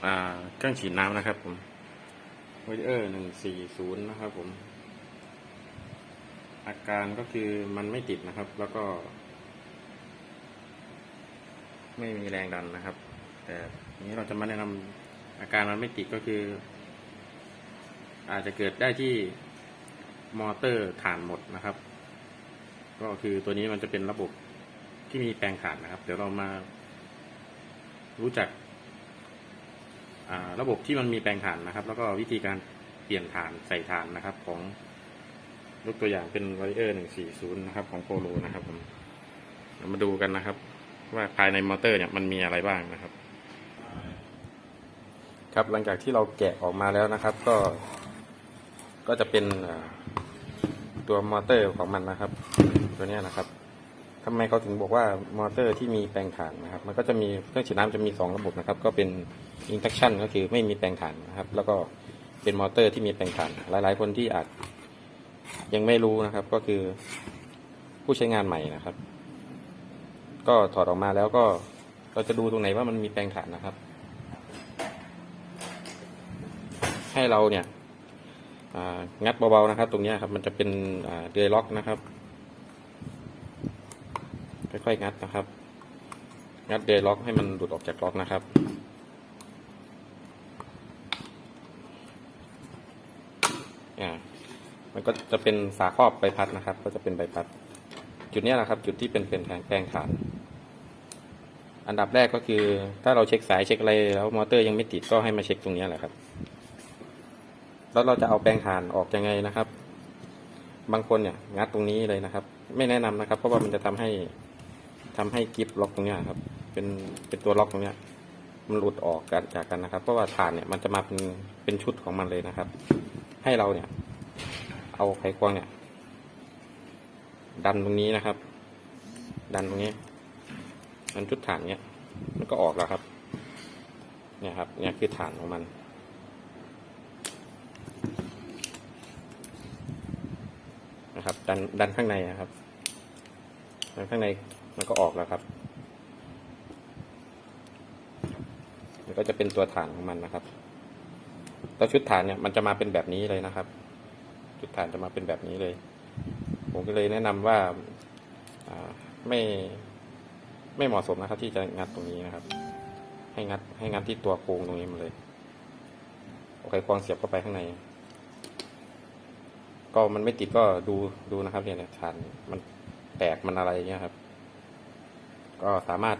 เครื่องฉีดน้ำนะครับผมวเออร์หนึ่งสี่ศูนย์นะครับผม อาการก็คือมันไม่ติดนะครับ แล้วก็ ไม่มีแรงดันนะครับ แต่ทีนี้เราจะมาแนะนำอาการมันไม่ติดก็คือ อาจจะเกิดได้ที่มอเตอร์ฐานหมดนะครับ ก็คือตัวนี้มันจะเป็นระบบที่มีแปลงถ่านนะครับ เดี๋ยวเรามารู้จัก ระบบที่มันมีแปลงถ่านนะครับ แล้วก็วิธีการเปลี่ยนถ่านใส่ถ่านนะครับ ของยกตัวอย่างเป็นไวเออร์หนึ่งสี่ศูนย์นะครับ ของโปโลนะครับผมเรามาดูกันนะครับ ว่าภายในมอเตอร์เนี่ยมันมีอะไรบ้างนะครับ ครับหลังจากที่เราแกะออกมาแล้วนะครับ ก็ ก็จะเป็นตัวมอเตอร์ของมันนะครับ ตัวนี้นะครับ ทำไมเขาถึงบอกว่ามอเตอร์ที่มีแปลงถ่านนะครับ มันก็จะมีเครื่องฉีดน้ำจะมีสองระบบนะครับ ก็เป็น induction ก็คือไม่มีแปลงถ่านนะครับ แล้วก็เป็นมอเตอร์ที่มีแปลงถ่าน หลาย ๆ คนที่อาจยังไม่รู้นะครับ ก็คือผู้ใช้งานใหม่นะครับ ก็ถอดออกมาแล้วก็เราจะดูตรงไหนว่ามันมีแปลงถ่านนะครับ ให้เราเนี่ยงัดเบาๆนะครับ ตรงนี้ครับ มันจะเป็นเดยล็อกนะครับ ค่อยๆงัดนะครับ งัดเดยล็อกให้มันหลุดออกจากล็อกนะครับ อ่า มันก็จะเป็นฝาครอบใบพัดนะครับ ก็จะเป็นใบพัด จุดนี้ยนะครับ จุดที่เป็นเป็นแผงแปลงฐาน อันดับแรกก็คือ ถ้าเราเช็คสายเช็คอะไรแล้วมอเตอร์ยังไม่ติดก็ให้มาเช็คตรงนี้แหละครับ แล้วเราจะเอาแปลงถ่านออกยังไงนะครับบางคนเนี่ยงัดตรงนี้เลยนะครับ ไม่แนะนำนะครับ เพราะว่ามันจะทำให้ ทำให้กิฟล็อกตรงเนี้ยครับ เป็นเป็นตัวล็อกตรงเนี้ย มันหลุดออกกันจากกันนะครับ เพราะว่าถ่านเนี่ยมันจะมาเป็นเป็นชุดของมันเลยนะครับ ให้เราเนี่ย เอาไขควงเนี่ย ดันตรงนี้นะครับ ดันตรงนี้มันชุดฐานเนี้ยมันก็ออกแล้วครับ เนี่ยครับ เนี่ยคือฐานของมันนะครับ ดันดันข้างในนะครับดันข้างใน มันก็ออกแล้วครับ มันก็จะเป็นตัวฐานของมันนะครับแล้วชุดฐานเนี่ยมันจะมาเป็นแบบนี้เลยนะครับ ชุดฐานจะมาเป็นแบบนี้เลย ผมก็เลยแนะนำว่าอ่าไม่ไม่เหมาะสมนะครับ ที่จะงัดตรงนี้นะครับ ให้งัดให้งัดที่ตัวโครงตรงนี้มาเลยโอเคควงเสียบเข้าไปข้างใน ก็มันไม่ติดก็ดูดูนะครับเนี่ยเนี่ยฐานมันแตกมันอะไรเงี้ยครับ ก็สามารถ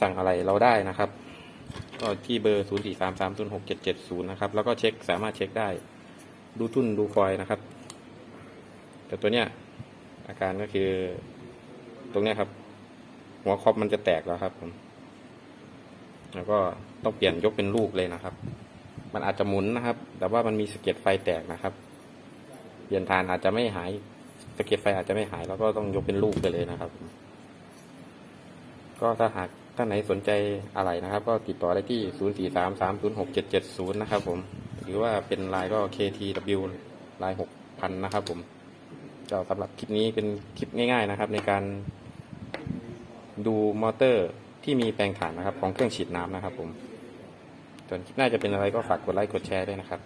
สั่งอะไรเราได้นะครับ ก็ที่เบอร์ศูนย์สี่สามสามศูนย์หกเจ็ดเจ็ดศูนย์นะครับ แล้วก็เช็คสามารถเช็คได้ ดูทุ่นดูฟอยนะครับ แต่ตัวเนี้ยอาการก็คือตรงเนี้ยครับ หัวคอมมันจะแตกแล้วครับผมแล้วก็ต้องเปลี่ยนยกเป็นลูกเลยนะครับ มันอาจจะหมุนนะครับ แต่ว่ามันมีสะเก็ดไฟแตกนะครับ เปลี่ยนทานอาจจะไม่หายสะเก็ดไฟอาจจะไม่หาย แล้วก็ต้องยกเป็นลูกไปเลยนะครับ ก็ถ้าหากท่านไหนสนใจอะไรนะครับ ก็ติดต่อได้ที่ 0 4 3 3 0 6 7 7 0นะครับผม หรือว่าเป็นไลน์ก็ KTW ไลน์6,000 นะครับผมก็สำหรับคลิปนี้เป็นคลิปง่ายๆนะครับ ในการดูมอเตอร์ที่มีแปลงถ่านนะครับ ของเครื่องฉีดน้ำนะครับผมส่วนคลิปหน้าจะเป็นอะไรก็ฝากกดไลค์กดแชร์ด้วยนะครับ